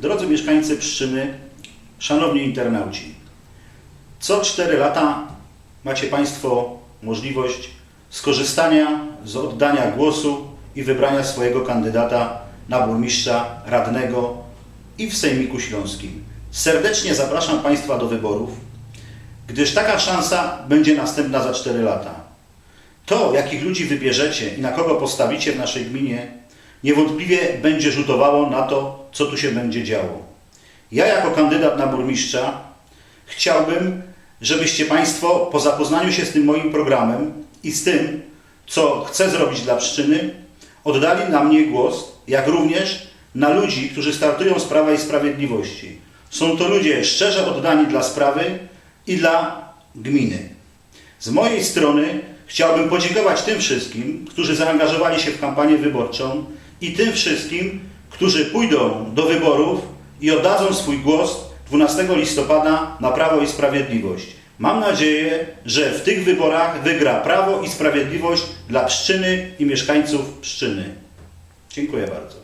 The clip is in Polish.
Drodzy mieszkańcy Pszczyny, szanowni internauci, co 4 lata macie Państwo możliwość skorzystania z oddania głosu i wybrania swojego kandydata na burmistrza, radnego i w Sejmiku Śląskim. Serdecznie zapraszam Państwa do wyborów, gdyż taka szansa będzie następna za 4 lata. To, jakich ludzi wybierzecie i na kogo postawicie w naszej gminie, niewątpliwie będzie rzutowało na to, co tu się będzie działo. Ja, jako kandydat na burmistrza, chciałbym, żebyście Państwo po zapoznaniu się z tym moim programem i z tym, co chcę zrobić dla Pszczyny, oddali na mnie głos, jak również na ludzi, którzy startują z Prawa i Sprawiedliwości. Są to ludzie szczerze oddani dla sprawy i dla gminy. Z mojej strony chciałbym podziękować tym wszystkim, którzy zaangażowali się w kampanię wyborczą i tym wszystkim, którzy pójdą do wyborów i oddadzą swój głos 12 listopada na Prawo i Sprawiedliwość. Mam nadzieję, że w tych wyborach wygra Prawo i Sprawiedliwość dla Pszczyny i mieszkańców Pszczyny. Dziękuję bardzo.